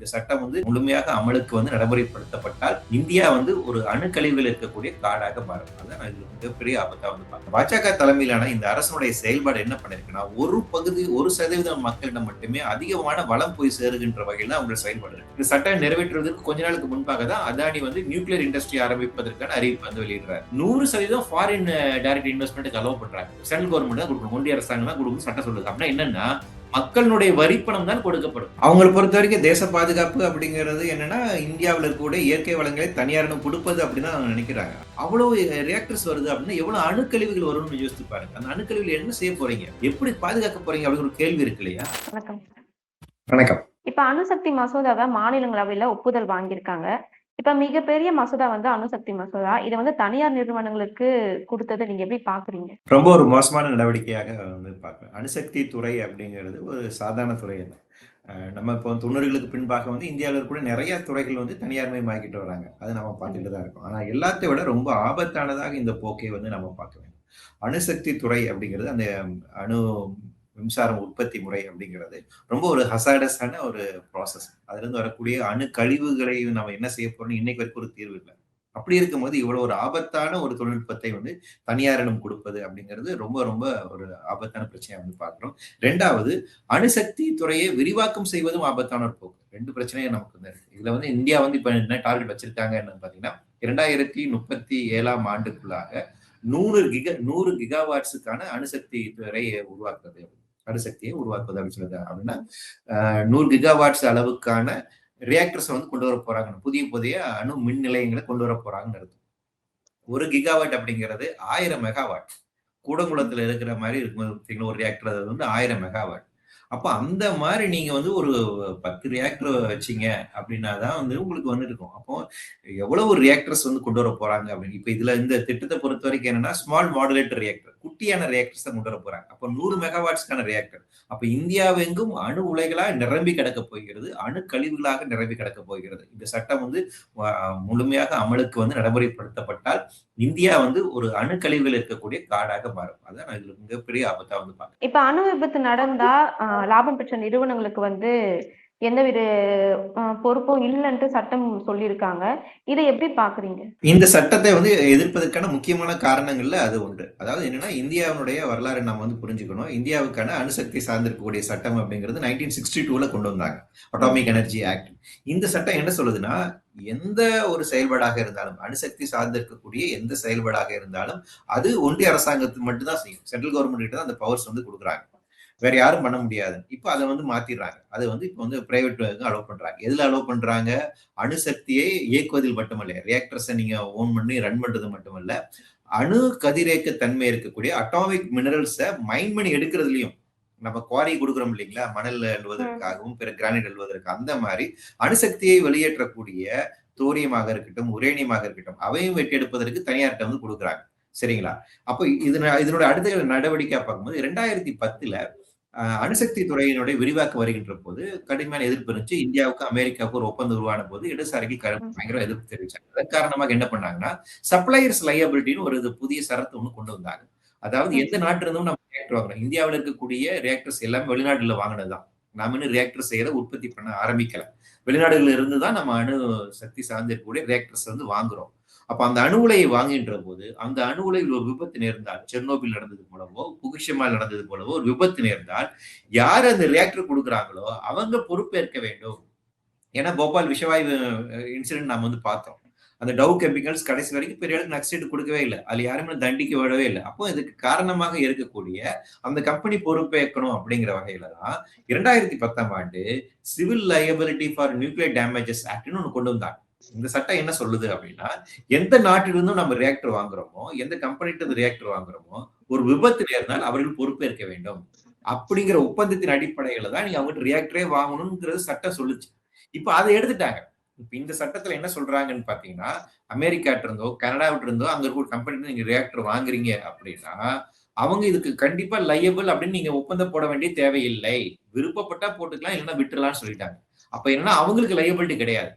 இந்த சட்டம் வந்து முழுமையாக அமலுக்கு வந்து நடைமுறைப்படுத்தப்பட்டால் இந்தியா வந்து ஒரு அணுக்கழிவுகள் இருக்கக்கூடிய காடாக மாறும். அதான் இது மிகப்பெரிய ஆபத்தா வந்து பார்க்கணும் பாஜக தலைமையிலான இந்த அரசனுடைய செயல்பாடு என்ன பண்ணிருக்குன்னா ஒரு பகுதி ஒரு சதவீதம் மக்களிடம் மட்டுமே அதிகமான வளம் போய் சேருகின்ற வகையில் தான் அவங்களோட செயல்பாடு இருக்கு. இந்த சட்டம் நிறைவேற்றுவதற்கு கொஞ்ச நாளுக்கு முன்பாக தான் அதானி வந்து நியூக்ளியர் இண்டஸ்ட்ரி ஆரம்பிப்பதற்கான அறிவிப்பு வந்து வெளியிடுறாரு. நூறு சதவீதம் ஃபாரின் டைரக்ட் இன்வெஸ்ட்மெண்ட்டுக்கு அலோவ் பண்றாங்க. சென்ட்ரல் கவர்மெண்ட் தான் கொடுக்கணும். ஒன்றிய அரசாங்கம் தான் கொடுக்கணும் சட்டம் சொல்லுது. அப்படின்னா என்னன்னா மக்களுடைய வரிப்பணம் தான் கொடுக்கப்படும். அவங்களை பொறுத்த வரைக்கும் தேச பாதுகாப்பு அப்படிங்கிறது என்னன்னா இந்தியாவில் இருக்கக்கூடிய இயற்கை வளங்களை தனியாரிடம் கொடுப்பது அப்படின்னு அவங்க நினைக்கிறாங்க. அவ்வளவு ரியாக்டர்ஸ் வருது அப்படின்னா எவ்வளவு அணுக்கழிவுகள் வரும்னு யோசித்து பாருங்க. அந்த அணுக்கழிவுகள் என்ன செய்ய போறீங்க? எப்படி பாதுகாக்க போறீங்க அப்படிங்கிற ஒரு கேள்வி இருக்கு இல்லையா? வணக்கம். வணக்கம். இப்ப அணுசக்தி மசோதாவை மாநிலங்களவையில ஒப்புதல் வாங்கியிருக்காங்க. இப்ப மிகப்பெரிய மசோதா வந்து அணுசக்தி மசோதா. இதை வந்து தனியார் நிறுவனங்களுக்கு கொடுத்ததை நீங்க எப்படி பாக்குறீங்க? ரொம்ப ஒரு மோசமான நடவடிக்கையாக வந்து பார்க்குறேன். அணுசக்தி துறை அப்படிங்கிறது ஒரு சாதாரண துறை அல்ல. நம்ம இப்போ தொண்ணூறுகளுக்கு பின்பாக வந்து இந்தியாவில் கூட நிறைய துறைகள் வந்து தனியார்மயமாக்கிட்டு வராங்க. அதை நம்ம பார்த்துட்டு தான் இருக்கோம். ஆனால் எல்லாத்த விட ரொம்ப ஆபத்தானதாக இந்த போக்கை வந்து நம்ம பார்க்க வேண்டும். அணுசக்தி துறை அப்படிங்கிறது அந்த அணு மின்சாரம் உற்பத்தி முறை அப்படிங்கிறது ரொம்ப ஒரு ஹசாடஸான ஒரு ப்ராசஸ் அதுலேருந்து வரக்கூடிய அணு கழிவுகளை நம்ம என்ன செய்ய போறோம்னு இன்னைக்கு வரைக்கும் ஒரு தீர்வு இல்லை. அப்படி இருக்கும்போது இவ்வளவு ஒரு ஆபத்தான ஒரு தொழில்நுட்பத்தை வந்து தனியாரிடம் கொடுப்பது அப்படிங்கிறது ரொம்ப ரொம்ப ஒரு ஆபத்தான பிரச்சனையை வந்து பார்க்குறோம். ரெண்டாவது அணுசக்தி துறையை விரிவாக்கம் செய்வதும் ஆபத்தான ஒரு போக்கு. ரெண்டு பிரச்சனையும் நமக்கு வந்து இருக்கு. இதுல வந்து இந்தியா வந்து இப்ப என்ன டார்கெட் வச்சிருக்காங்க என்னன்னு பாத்தீங்கன்னா இரண்டாயிரத்தி முப்பத்தி ஏழாம் ஆண்டுக்குள்ளாக நூறு கிக நூறு கிகாவாட்ஸுக்கான அணுசக்தி துறையை உருவாக்குறது. அணுசக்தியை உருவாக்குவது அப்படின்னு சொல்லுது அப்படின்னா நூறு கிகாவாட்ஸ் அளவுக்கான ரியாக்டர்ஸை வந்து கொண்டு வர போறாங்க புதிய புதிய அணு மின் நிலையங்களை கொண்டு வர போறாங்கன்னு அர்த்தம் ஒரு கிகாவாட் அப்படிங்கிறது ஆயிரம் மெகாவாட் கூடங்குளத்துல இருக்கிற மாதிரி இருக்கும் பார்த்தீங்களா, ஒரு ரியாக்டர் அது வந்து ஆயிரம் மெகாவாட் அப்ப அந்த மாதிரி நீங்க வந்து ஒரு பத்து ரியாக்டர் வச்சீங்க அப்படின்னா தான் வந்து உங்களுக்கு வந்து இருக்கும் அப்போ எவ்வளவு ரியாக்டர்ஸ் வந்து கொண்டு வர போறாங்க அப்படின்னு இப்ப இதுல இந்த திட்டத்தை பொறுத்த வரைக்கும் என்னன்னா ஸ்மால் மாடுலேட்டர் ரியாக்டர் குட்டியான ரியாக்டர்ஸ் தான் கொண்டு வர போறாங்க. அப்போ நூறு மெகாவாட்ஸ்க்கான ரியாக்டர் அப்ப இந்தியாவெங்கும் அணு உலைகளா நிரம்பி கிடக்க போகிறது அணு கழிவுகளாக நிரம்பி கிடக்க போகிறது. இந்த சட்டம் வந்து முழுமையாக அமலுக்கு வந்து நடைமுறைப்படுத்தப்பட்டால் இந்தியா வந்து ஒரு அணு கழிவுகள் இருக்கக்கூடிய காடாக மாறும். அதான் இதுல மிகப்பெரிய ஆபத்தா வந்து பாக்க இப்ப அணு விபத்து நடந்தா லாபம் பெற்ற நிறுவனங்களுக்கு வந்து எந்தவித பொறுப்பும் இல்லைன்ட்டு சட்டம் சொல்லியிருக்காங்க. இதை எப்படி பாக்குறீங்க இந்த சட்டத்தை வந்து எதிர்ப்பதற்கான முக்கியமான காரணங்கள்ல அது ஒன்று. அதாவது என்னன்னா இந்தியாவினுடைய வரலாறு நம்ம வந்து புரிஞ்சுக்கணும். இந்தியாவுக்கான அணுசக்தி சார்ந்திருக்கக்கூடிய சட்டம் அப்படிங்கிறது நைன்டீன் சிக்ஸ்டி டூல கொண்டு வந்தாங்க. அட்டாமிக் எனர்ஜி ஆக்ட் இந்த சட்டம் என்ன சொல்லுதுன்னா எந்த ஒரு செயல்பாடாக இருந்தாலும் அணுசக்தி சார்ந்திருக்கக்கூடிய எந்த செயல்பாடாக இருந்தாலும் அது ஒன்றிய அரசாங்கத்துக்கு மட்டும்தான் செய்யும். சென்ட்ரல் கவர்மெண்ட் கிட்ட தான் அந்த பவர்ஸ் வந்து கொடுக்குறாங்க. வேற யாரும் பண்ண முடியாது. இப்போ அதை வந்து மாத்திடுறாங்க. அதை வந்து இப்போ வந்து பிரைவேட் அலோவ் பண்றாங்க. எதுல அலோவ் பண்றாங்க? அணுசக்தியை இயக்குவதில் மட்டுமல்ல. ரியாக்டர்ஸை நீங்க ஓன் பண்ணி ரன் பண்றது மட்டுமல்ல. அணு கதிரேக்க தன்மை இருக்கக்கூடிய அட்டாமிக் மினரல்ஸை மைன் பண்ணி எடுக்கிறதுலயும் நம்ம குவாரி கொடுக்குறோம் இல்லைங்களா? மணல் அள்ளுவதற்காகவும் பிற கிரானைட் அள்ளுவதற்கு அந்த மாதிரி அணுசக்தியை வெளியேற்றக்கூடிய தோரியமாக இருக்கட்டும் உரேனியமாக இருக்கட்டும் அவையும் வெட்டி எடுப்பதற்கு தனியார்கிட்ட வந்து கொடுக்குறாங்க. சரிங்களா? அப்போ இது இதனோட அடுத்த நடவடிக்கையா பார்க்கும்போது ரெண்டாயிரத்தி பத்துல அணுசக்தி துறையினுடைய விரிவாக்கம் வருகின்ற போது கடுமையான எதிர்ப்பு இருந்துச்சு. இந்தியாவுக்கு அமெரிக்காவுக்கு ஒரு ஒப்பந்தம் உருவான போது இடதுசாரிக்கு பயங்கர எதிர்ப்பு தெரிவிச்சாங்க. அதன் காரணமாக என்ன பண்ணாங்கன்னா சப்ளையர்ஸ் லையபிலிட்டின்னு ஒரு புதிய சரத்து ஒண்ணு கொண்டு வந்தாங்க. அதாவது எந்த நாட்டுல இருந்தும் நம்ம ரியாக்டர் வாங்குறோம். இந்தியாவில் இருக்கக்கூடிய ரியாக்டர்ஸ் எல்லாமே வெளிநாட்டுல வாங்கினதுதான். நாம இன்னும் ரியாக்டர் செய்யற உற்பத்தி பண்ண ஆரம்பிக்கல. வெளிநாடுகள்ல இருந்து தான் நம்ம அணு சக்தி சார்ந்திருக்கக்கூடிய ரியாக்டர்ஸ் வந்து வாங்குறோம். அப்ப அந்த அணு உலையை வாங்குகின்ற போது அந்த அணு உலையில் ஒரு விபத்து நேர்ந்தால் செர்னோபில் நடந்தது போலவோ புகுஷிமால் நடந்தது போலவோ ஒரு விபத்து நேர்ந்தால் யார் அந்த ரியாக்டர் கொடுக்குறாங்களோ அவங்க பொறுப்பேற்க வேண்டும். ஏன்னா போபால் விஷவாயு இன்சிடென்ட் நாம வந்து பார்த்தோம். அந்த டவ் கெமிக்கல்ஸ் கடைசி வரைக்கும் பெரிய அளவுக்கு நக்சைடு கொடுக்கவே இல்லை. அது யாருமே தண்டிக்க விடவே இல்லை. அப்போ இதுக்கு காரணமாக இருக்கக்கூடிய அந்த கம்பெனி பொறுப்பேற்கணும் அப்படிங்கிற வகையில தான் இரண்டாயிரத்தி பத்தாம் ஆண்டு civil liability for nuclear damages ஆக்ட்னு ஒன்று கொண்டு வந்தாங்க. இந்த சட்டம் என்ன சொல்லுது அப்படின்னா எந்த நாட்டிலிருந்தும் நம்ம ரியாக்டர் வாங்குறோமோ எந்த கம்பெனிட்டு ரியாக்டர் வாங்குறோமோ ஒரு விபத்து நேர்ந்தால் அவர்கள் பொறுப்பேற்க வேண்டும். அப்படிங்கிற ஒப்பந்தத்தின் அடிப்படையில தான் நீங்க அவங்ககிட்ட ரியாக்டரே வாங்கணுங்கிறது சட்டம் சொல்லுச்சு. இப்ப அதை எடுத்துட்டாங்க. இப்ப இந்த சட்டத்துல என்ன சொல்றாங்கன்னு பாத்தீங்கன்னா அமெரிக்காட்ட இருந்தோ கனடாவிட்ட இருந்தோ அங்க இருக்க ஒரு கம்பெனி நீங்க ரியாக்டர் வாங்குறீங்க அப்படின்னா அவங்க இதுக்கு கண்டிப்பா லையபிள் அப்படின்னு நீங்க ஒப்பந்தம் போட வேண்டிய தேவையில்லை. விருப்பப்பட்டா போட்டுக்கலாம் இல்லைன்னா விட்டுலாம்னு சொல்லிட்டாங்க. அப்ப என்னன்னா அவங்களுக்கு லையபிலிட்டி கிடையாது.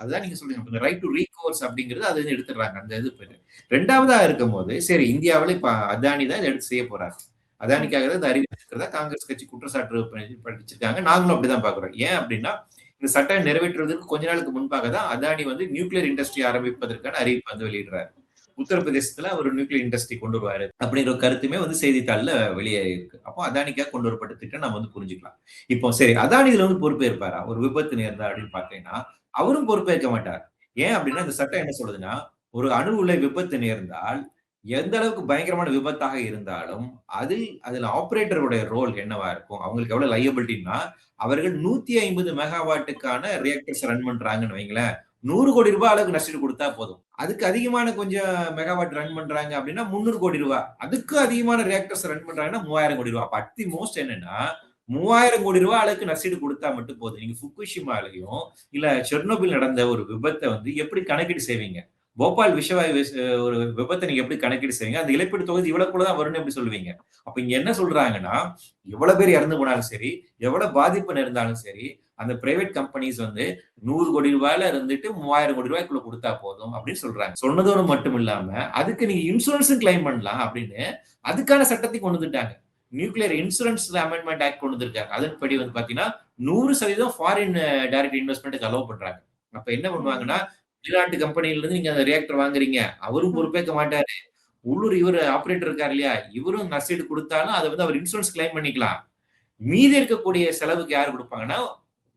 அதுதான் நீங்க சொல்லுங்க ரைட் டு ரீகோர்ஸ் அப்படிங்கிறது அது வந்து எடுத்துடுறாங்க. அந்த இது போயிட்டு. ரெண்டாவதா இருக்கும் போது சரி இந்தியாவில் இப்ப அதானி தான் இதை எடுத்து செய்ய போறாங்க அதானிக்காக தான் இதை அறிவிச்சிருக்கிறதா காங்கிரஸ் கட்சி குற்றச்சாட்டு படிச்சிருக்காங்க நாங்களும் அப்படிதான் பாக்குறோம். ஏன் அப்படின்னா இந்த சட்டம் நிறைவேற்றுவதற்கு கொஞ்ச நாளுக்கு முன்பாக தான் அதானி வந்து நியூக்ளியர் இண்டஸ்ட்ரி ஆரம்பிப்பதற்கான அறிவிப்பு வந்து வெளியிடுறாரு. உத்தரப்பிரதேசத்துல அவர் நியூக்ளியர் இண்டஸ்ட்ரி கொண்டு வருவாரு அப்படிங்கிற ஒரு கருத்துமே வந்து செய்தித்தாள்ல வெளியே இருக்கு. அப்போ அதானிக்காக கொண்டு வரப்பட்ட திட்டம் நம்ம வந்து புரிஞ்சுக்கலாம். இப்போ சரி அதானி இதுல வந்து பொறுப்பேற்பாரா? ஒரு விபத்து நேர்ந்தா அப்படின்னு பாத்தீங்கன்னா அவரும் பொறுப்பேற்க மாட்டார். ஏன் அப்படின்னா இந்த சட்டம் என்ன சொல்லுதுன்னா ஒரு அணு உலை விபத்து நேர்ந்தால் எந்த அளவுக்கு பயங்கரமான விபத்தாக இருந்தாலும் அதில் அதுல ஆபரேட்டருடைய ரோல் என்னவா இருக்கும்? அவங்களுக்கு எவ்வளவு லையபிலிட்டின்னா அவர்கள் நூத்தி ஐம்பது மெகாவாட்டுக்கான ரியாக்டர்ஸ் ரன் பண்றாங்கன்னு வைங்களேன். நூறு கோடி ரூபாய் அளவுக்கு நஷ்டம் கொடுத்தா போதும். அதுக்கு அதிகமான கொஞ்சம் மெகாவாட் ரன் பண்றாங்க அப்படின்னா முந்நூறு கோடி ரூபாய். அதுக்கு அதிகமான ரியாக்டர்ஸ் ரன் பண்றாங்கன்னா மூவாயிரம் கோடி ரூபாய். அட் தி மோஸ்ட் என்னன்னா மூவாயிரம் கோடி ரூபாய் அளவுக்கு நஷ்டீடு கொடுத்தா மட்டும் போதும். நீங்க ஃபுக்குஷிமாலையும் இல்ல செர்னோபில் நடந்த ஒரு விபத்தை வந்து எப்படி கணக்கீடு செய்வீங்க? போபால் விஷவாயு விஸ்- ஒரு விபத்தை நீங்க எப்படி கணக்கீடு செய்வீங்க? அந்த இழப்பீடு தொகுதி இவ்வளவு கூட தான் வரும்னு எப்படி சொல்லுவீங்க? அப்ப இங்க என்ன சொல்றாங்கன்னா எவ்வளவு பேர் இறந்து போனாலும் சரி எவ்வளவு பாதிப்பு இருந்தாலும் சரி அந்த பிரைவேட் கம்பெனிஸ் வந்து நூறு கோடி ரூபாயில இருந்துட்டு மூவாயிரம் கோடி ரூபாய்க்குள்ள கொடுத்தா போதும் அப்படின்னு சொல்றாங்க. சொன்னதோடு மட்டும் இல்லாம அதுக்கு நீங்க இன்சூரன்ஸும் கிளைம் பண்ணலாம் அப்படின்னு அதுக்கான சட்டத்தை கொண்டு வந்துட்டாங்க. நியூக்ளியர் இன்சூரன்ஸ் அமெண்ட்மெண்ட் ஆக்ட் கொண்டு வந்திருக்காங்க. அதன்படி வந்து பாத்தீங்கன்னா நூறு சதவீதம் ஃபாரின் டைரக்ட் இன்வெஸ்ட்மெண்ட்டுக்கு அலோவ் பண்றாங்க. அப்ப என்ன பண்ணுவாங்கன்னா வெளிநாட்டு கம்பெனில இருந்து நீங்க அந்த ரியாக்டர் வாங்குறீங்க. அவரும் பொறுப்பேற்க மாட்டாரு. உள்ளூர் இவர் ஆபரேட்டர் இருக்காரு இல்லையா? இவரும் நஷ்டீடு கொடுத்தாலும் அதை வந்து அவர் இன்சூரன்ஸ் கிளைம் பண்ணிக்கலாம். மீதி இருக்கக்கூடிய செலவுக்கு யார் கொடுப்பாங்கன்னா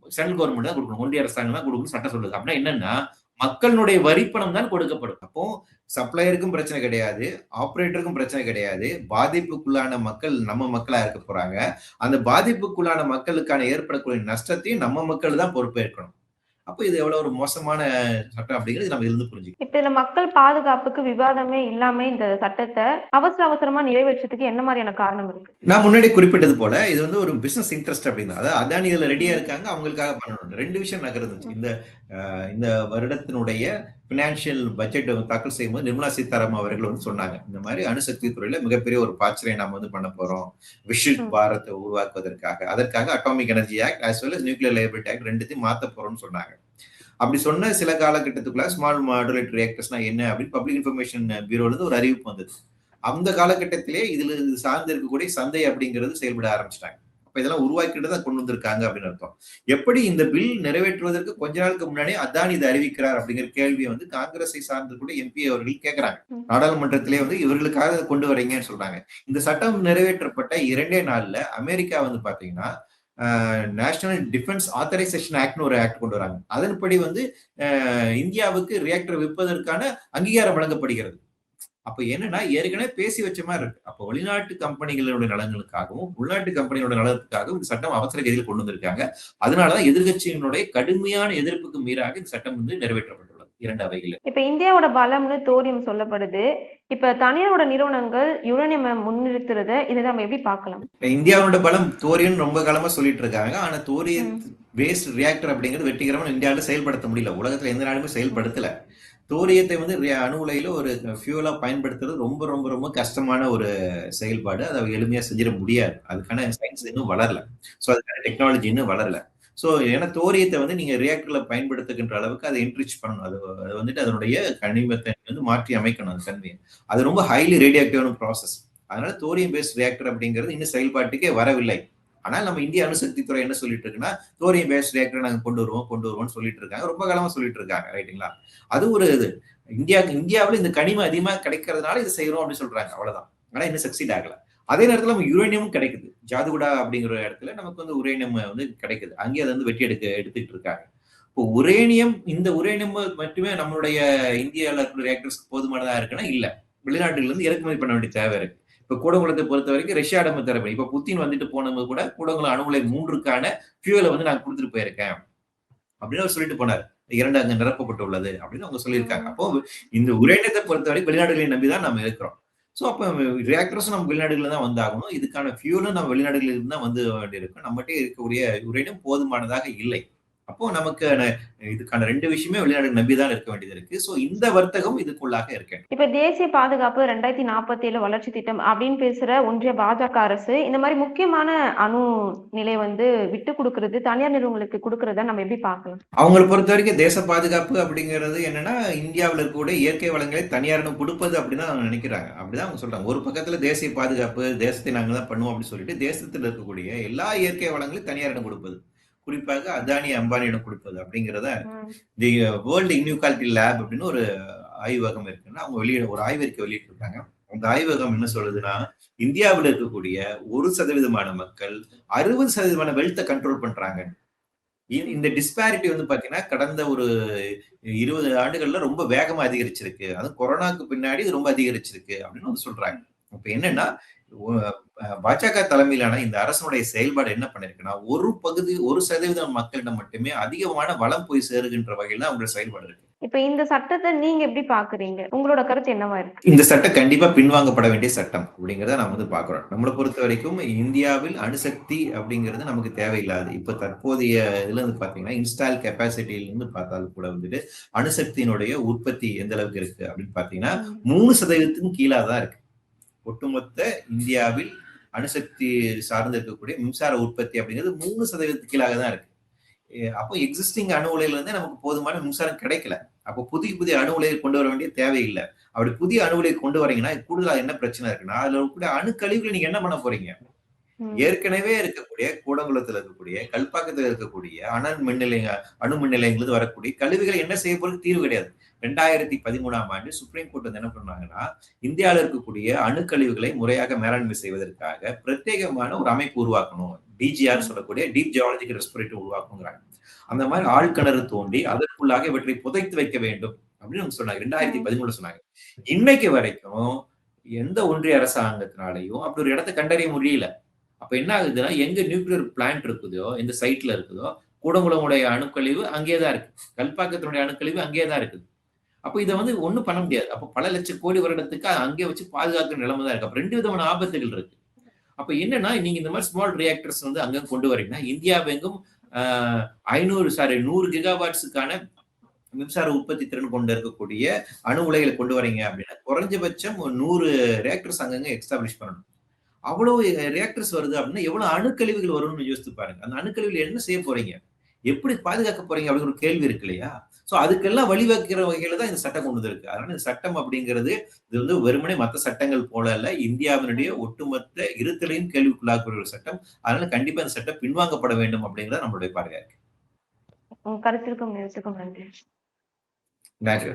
சென்ட்ரல் கவர்மெண்ட் தான் கொடுக்கணும். ஒன்றிய அரசாங்கம் தான் கொடுக்கணும் சட்டம் சொல்லுது. அப்படின்னா என்னன்னா மக்களுடைய வரிப்பணம் தான் கொடுக்கப்படும் அப்போ சப்ளையருக்கும் பிரச்சனை கிடையாது ஆபரேட்டருக்கும் பிரச்சனை கிடையாது. பாதிப்புக்குள்ளான மக்கள் நம்ம மக்களா இருக்க போறாங்க. அந்த பாதிப்புக்குள்ளான மக்களுக்கான ஏற்படக்கூடிய நஷ்டத்தையும் நம்ம மக்கள் தான் பொறுப்பேற்கணும். அப்போ இது எவ்வளவு ஒரு மோசமான சட்டம் அப்படிங்கிறது நம்ம இருந்து புரிஞ்சுக்கணும். இப்ப இதுல மக்கள் பாதுகாப்புக்கு விவாதமே இல்லாம இந்த சட்டத்தை அவசர அவசரமா நிறைவேற்றத்துக்கு என்ன மாதிரியான காரணம் இருக்கு? நான் முன்னாடி குறிப்பிட்டது போல இது வந்து ஒரு பிசினஸ் இன்ட்ரெஸ்ட் அப்படின்னா அதாவது அதானி இதுல ரெடியா இருக்காங்க அவங்களுக்காக பண்ணணும். ரெண்டு விஷயம் நகர்ந்துச்சு இந்த இந்த வருடத்தினுடைய பினான்சியல் பட்ஜெட் தாக்கல் செய்யும்போது நிர்மலா சீதாராமன் அவர்கள் வந்து சொன்னாங்க. இந்த மாதிரி அணுசக்தி துறையில மிகப்பெரிய ஒரு பாய்ச்சலை நாம வந்து பண்ண போறோம். விஷில். பாரத்தை உருவாக்குவதற்காக. அதற்காக atomic energy act as well as nuclear liability act ரெண்டுத்தையும் மாத்த போறோம்னு சொன்னாங்க. அப்படி சொன்ன சில காலகட்டத்துக்குள்ள ஸ்மால் மாடுலேட் ரியாக்டர்ஸ்னா என்ன அப்படின்னு பப்ளிக் இன்ஃபர்மேஷன் பியூரோல இருந்து ஒரு அறிவிப்பு வந்தது. அந்த காலகட்டத்திலே இதுல இது சார்ந்து இருக்கக்கூடிய சந்தை அப்படிங்கிறது செயல்பட ஆரம்பிச்சிட்டாங்க. இதெல்லாம் உருவாக்கிட்டு தான் கொண்டு வந்திருக்காங்க அப்படின்னு அர்த்தம். எப்படி இந்த பில் நிறைவேற்றுவதற்கு கொஞ்ச நாளுக்கு முன்னாடி அதானி இதை அறிவிக்கிறார் அப்படிங்கிற கேள்வியை வந்து காங்கிரஸை சார்ந்து கூட எம்பி அவர்கள் கேட்கிறாங்க. நாடாளுமன்றத்திலே வந்து இவர்களுக்காக கொண்டு வரீங்கன்னு சொல்றாங்க. இந்த சட்டம் நிறைவேற்றப்பட்ட இரண்டே நாள்ல அமெரிக்கா வந்து பாத்தீங்கன்னா நேஷனல் டிஃபென்ஸ் ஆத்தரைசேஷன் ஆக்ட்னு ஒரு ஆக்ட் கொண்டு வராங்க. அதன்படி வந்து இந்தியாவுக்கு ரியாக்டர் விற்பதற்கான அங்கீகாரம் வழங்கப்படுகிறது. அப்ப என்னன்னா ஏற்கனவே பேசி வச்ச மாதிரி இருக்கு. அப்போ வெளிநாட்டு கம்பெனிகளோட நலன்களுக்காகவும் உள்நாட்டு கம்பெனிகளோட நலனுக்காகவும் இந்த சட்டம் அவசர கதியில் கொண்டு வந்திருக்காங்க. அதனாலதான் எதிர்கட்சியினுடைய கடுமையான எதிர்ப்புக்கு மீறாக இந்த சட்டம் வந்து நிறைவேற்றப்பட்டுள்ளது. இரண்டு அவையில் இப்ப இந்தியாவோட பலம்னு தோரியம் சொல்லப்படுது. இப்ப தனியாரோட நிறுவனங்கள் யுரேனியம் முன்னிறுத்துறத இதை நம்ம எப்படி பார்க்கலாம்? இந்தியாவோட பலம் தோரியன் ரொம்ப காலமா சொல்லிட்டு இருக்காங்க. ஆனா தோரியன் ம். வேஸ்ட் ரியாக்டர் அப்படிங்கிறது வெற்றிகரமா இந்தியாவில செயல்படுத்த முடியல. உலகத்துல எந்த நாடுமே செயல்படுத்தல. தோரியத்தை வந்து அணு உலையில ஒரு ஃபியூலா பயன்படுத்துறது ரொம்ப ரொம்ப ரொம்ப கஷ்டமான ஒரு செயல்பாடு. அதை எளிமையா செஞ்சிட முடியாது. அதுக்கான சயின்ஸ் இன்னும் வளரல. ஸோ அதுக்கான டெக்னாலஜி இன்னும் வளரல. ஸோ ஏன்னா தோரியத்தை வந்து நீங்க ரியாக்டர்ல பயன்படுத்துகின்ற அளவுக்கு அதை என்ரிச் பண்ணணும். அது அது வந்துட்டு அதனுடைய கனிமத்தை வந்து மாற்றி அமைக்கணும் அந்த தன்மையை அது ரொம்ப ஹைலி ரேடியாக்டிவான ப்ராசஸ் அதனால தோரியம் பேஸ்ட் ரியாக்டர் அப்படிங்கிறது இன்னும் செயல்பாட்டுக்கே வரவில்லை. ஆனால் நம்ம இந்திய அணுசக்தி துறை என்ன சொல்லிட்டு இருக்குன்னா தோரியம் பேஸ்ட் ரியாக்டர் நாங்கள் கொண்டு வருவோம் கொண்டு வருவோம்னு சொல்லிட்டு இருக்காங்க. ரொம்ப காலமாக சொல்லிட்டு இருக்காங்க ரைட்டுங்களா அது ஒரு இது. இந்தியா இந்தியாவில் இந்த கனிமம் அதிகமாக கிடைக்கிறதுனால இது செய்யறோம் அப்படின்னு சொல்றாங்க அவ்வளவுதான். ஆனால் இன்னும் சக்சீட் ஆகல. அதே நேரத்தில் நம்ம யுரேனியமும் கிடைக்குது. ஜாதுகுடா அப்படிங்கிற இடத்துல நமக்கு வந்து உரேனியம் வந்து கிடைக்குது. அங்கேயே அதை வந்து வெட்டி எடுக்க எடுத்துக்கிட்டு இருக்காங்க. இப்போ உரேனியம் இந்த உரேனியம் மட்டுமே நம்மளுடைய இந்தியாவில் இருக்கிற ரியாக்டர்ஸ்க்கு போதுமானதாக இருக்குன்னா இல்லை. வெளிநாட்டுல இருந்து இறக்குமதி பண்ண வேண்டிய தேவை இருக்கு. இப்ப கூடங்குளத்தை பொறுத்த வரைக்கும் ரஷ்யாவிடம் தரப்படும் இப்ப புத்தின் வந்துட்டு போனது கூட கூடங்குளம் அணுகுலை மூன்றுக்கான ஃபியூலை வந்து நான் கொடுத்துட்டு போயிருக்கேன். அப்படின்னு அவர் சொல்லிட்டு போனார். இரண்டு அங்க நிரப்பப்பட்டுள்ளது அப்படின்னு அவங்க சொல்லியிருக்காங்க. அப்போ இந்த உரேனியத்தை பொறுத்த வரைக்கும் வெளிநாடுகளை நம்பி தான் நம்ம இருக்கிறோம். ஸோ அப்போ ரியாக்டர்ஸும் நம்ம வெளிநாடுகளில் தான் வந்தாகணும். இதுக்கான ஃபியூலும் நம்ம வெளிநாடுகளில் இருந்து தான் வந்து வேண்டியிருக்கும் நம்மகிட்ட இருக்கக்கூடிய உரேனியம் போதுமானதாக இல்லை. அப்போ நமக்கு இதுக்கான ரெண்டு விஷயமே வெளிநாடு நம்பி தான் இருக்க வேண்டியது இருக்கு. ஸோ இந்த வர்த்தகம் இதுக்குள்ளாக இருக்கு இப்ப தேசிய பாதுகாப்பு ரெண்டாயிரத்தி நாற்பத்தி ஏழு வளர்ச்சி திட்டம் அப்படின்னு பேசுற ஒன்றிய பாஜக அரசு இந்த மாதிரி முக்கியமான அணு நிலை வந்து விட்டு கொடுக்கறது தனியார் நிறுவனங்களுக்கு கொடுக்கறத நம்ம எப்படி பார்க்கலாம்? அவங்களை பொறுத்த வரைக்கும் தேச பாதுகாப்பு அப்படிங்கிறது என்னன்னா இந்தியாவில் இருக்கக்கூடிய இயற்கை வளங்களை தனியாரிடம் கொடுப்பது அப்படின்னு அவங்க நினைக்கிறாங்க. அப்படிதான் அவங்க சொல்றாங்க. ஒரு பக்கத்துல தேசிய பாதுகாப்பு தேசத்தை நாங்க தான் பண்ணுவோம் அப்படின்னு சொல்லிட்டு தேசத்தில் இருக்கக்கூடிய எல்லா இயற்கை வளங்களையும் தனியாரிடம் கொடுப்பது. குறிப்பாக அதானி அம்பானியிடம் கொடுப்பது அப்படிங்கிறத தி வேர்ல்டு இன்யூகாலிட்டி லேப் அப்படின்னு ஒரு ஆய்வகம் இருக்குன்னா அவங்க வெளியிட ஒரு ஆய்வறிக்கை வெளியிட்டு இருக்காங்க அந்த ஆய்வகம் என்ன சொல்லுதுன்னா இந்தியாவில் இருக்கக்கூடிய ஒரு சதவீதமான மக்கள் அறுபது சதவீதமான வெல்த்தை கண்ட்ரோல் பண்றாங்க. இந்த டிஸ்பாரிட்டி வந்து பாத்தீங்கன்னா கடந்த ஒரு இருபது ஆண்டுகள்ல ரொம்ப வேகமா அதிகரிச்சிருக்கு. அதுவும் கொரோனாக்கு பின்னாடி ரொம்ப அதிகரிச்சிருக்கு அப்படின்னு வந்து சொல்றாங்க. இப்ப என்னன்னா பாஜக தலைமையிலான இந்த அரசனுடைய செயல்பாடு என்ன பண்ணிருக்குன்னா ஒரு பகுதி ஒரு சதவீதம் மக்களிடம் மட்டுமே அதிகமான வளம் போய் சேருகின்ற வகையில அவங்களோட செயல்பாடு இருக்கு. இப்ப இந்த சட்டத்தை நீங்க எப்படி பாக்குறீங்க? உங்களோட கருத்து என்னவா இருக்கு? இந்த சட்டம் கண்டிப்பா பின்வாங்கப்பட வேண்டிய சட்டம் அப்படிங்கறத நாம் வந்து பாக்குறோம். நம்மளை பொறுத்த வரைக்கும் இந்தியாவில் அணுசக்தி அப்படிங்கிறது நமக்கு தேவையில்லாது. இப்ப தற்போதைய இதுல இருந்து பாத்தீங்கன்னா இன்ஸ்டால் கெப்பாசிட்டியில இருந்து பார்த்தாலும் கூட வந்துட்டு அணுசக்தியினுடைய உற்பத்தி எந்த அளவுக்கு இருக்கு அப்படின்னு பாத்தீங்கன்னா மூணு சதவீதத்துக்கும் கீழே தான் இருக்கு. ஒட்டுமொத்த இந்தியாவில் அணுசக்தி சார்ந்து இருக்கக்கூடிய மின்சார உற்பத்தி அப்படிங்கிறது மூணு சதவீதத்துக்கு கீழாக தான் இருக்கு. அப்போ எக்ஸிஸ்டிங் அணு உலையில இருந்தே நமக்கு போதுமான மின்சாரம் கிடைக்கல. அப்போ புதிய புதிய அணு உலையை கொண்டு வர வேண்டிய தேவையில்லை. அப்படி புதிய அணு உலையை கொண்டு வரீங்கன்னா கூடுதலா என்ன பிரச்சனை இருக்குன்னா அதுல இருக்கக்கூடிய அணு கழிவுகளை நீங்க என்ன பண்ண போறீங்க? ஏற்கனவே இருக்கக்கூடிய கூடங்குளத்துல இருக்கக்கூடிய கல்பாக்கத்துல இருக்கக்கூடிய அனல் மின் நிலைய அணு மின் நிலையங்களுக்கு வரக்கூடிய கழிவுகளை என்ன செய்ய போறது தீர்வு கிடையாது. ரெண்டாயிரத்தி பதிமூணாம் ஆண்டு சுப்ரீம் கோர்ட் வந்து என்ன பண்ணாங்கன்னா இந்தியாவில் இருக்கக்கூடிய அணுக்கழிவுகளை முறையாக மேலாண்மை செய்வதற்காக பிரத்யேகமான ஒரு அமைப்பு உருவாக்கணும். டிஜிஆர் சொல்லக்கூடிய டீப் ஜியாலஜிக்கல் ரெஸ்பிரேட்டர் உருவாக்குங்கிறாங்க அந்த மாதிரி ஆழ்கிணறு தோண்டி அதற்குள்ளாக இவற்றை புதைத்து வைக்க வேண்டும் அப்படின்னு சொன்னாங்க. ரெண்டாயிரத்தி பதிமூணுல சொன்னாங்க. இன்னைக்கு வரைக்கும் எந்த ஒன்றிய அரசாங்கத்தினாலையும் அப்படி ஒரு இடத்தை கண்டறிய முடியல. அப்ப என்ன ஆகுதுன்னா எங்க நியூக்ளியர் பிளான்ட் இருக்குதோ எந்த சைட்ல இருக்குதோ கூடங்குளமுடைய அணுக்கழிவு அங்கேயே இருக்கு. கல்பாக்கத்தினுடைய அணுக்கழிவு அங்கேயே தான் இருக்குது. அப்ப இதை வந்து ஒண்ணும் பண்ண முடியாது. அப்ப பல லட்சம் கோடி வருடத்துக்கு அங்கே வச்சு பாதுகாக்கிற நிலைமை தான் இருக்கு. அப்ப ரெண்டு விதமான ஆபத்துகள் இருக்கு. அப்ப என்னன்னா நீங்க இந்த மாதிரி ஸ்மால் ரியாக்டர்ஸ் வந்து அங்க கொண்டு வரீங்கன்னா இந்தியாவெங்கும் ஐநூறு சாரி நூறு கிகாவாட்ஸுக்கான மின்சார உற்பத்தி திறன் கொண்டு இருக்கக்கூடிய அணு உலைகளை கொண்டு வரீங்க அப்படின்னா குறைஞ்சபட்சம் ஒரு நூறு ரியாக்டர்ஸ் அங்கங்க எக்ஸ்டாப்ளிஷ் பண்ணணும். அவ்வளவு ரியாக்டர்ஸ் வருது அப்படின்னா எவ்வளவு அணுக்கழிவுகள் வரும்னு யோசித்து பாருங்க. அந்த அணுக்கழிவுகள் என்ன செய்ய போறீங்க? எப்படி பாதுகாக்க போறீங்க? அப்படிங்கிற ஒரு கேள்வி இருக்கு இல்லையா? சோ அதுக்கெல்லாம் வழிவகுக்கிற வகையில தான் இந்த சட்டம் கொண்டு வந்திருக்கு. அதனால இந்த சட்டம் அப்படிங்கிறது இது வந்து வெறுமனே மற்ற சட்டங்கள் போல அல்ல இந்தியாவினுடைய ஒட்டுமொத்த இருத்தலையும் கேள்விக்குள்ளாக்கூடிய ஒரு சட்டம். அதனால கண்டிப்பா இந்த சட்டம் பின்வாங்கப்பட வேண்டும் அப்படிங்கறது நம்மளுடைய பார்வையா இருக்கு. கருத்திற்கும் நன்றி. நன்றி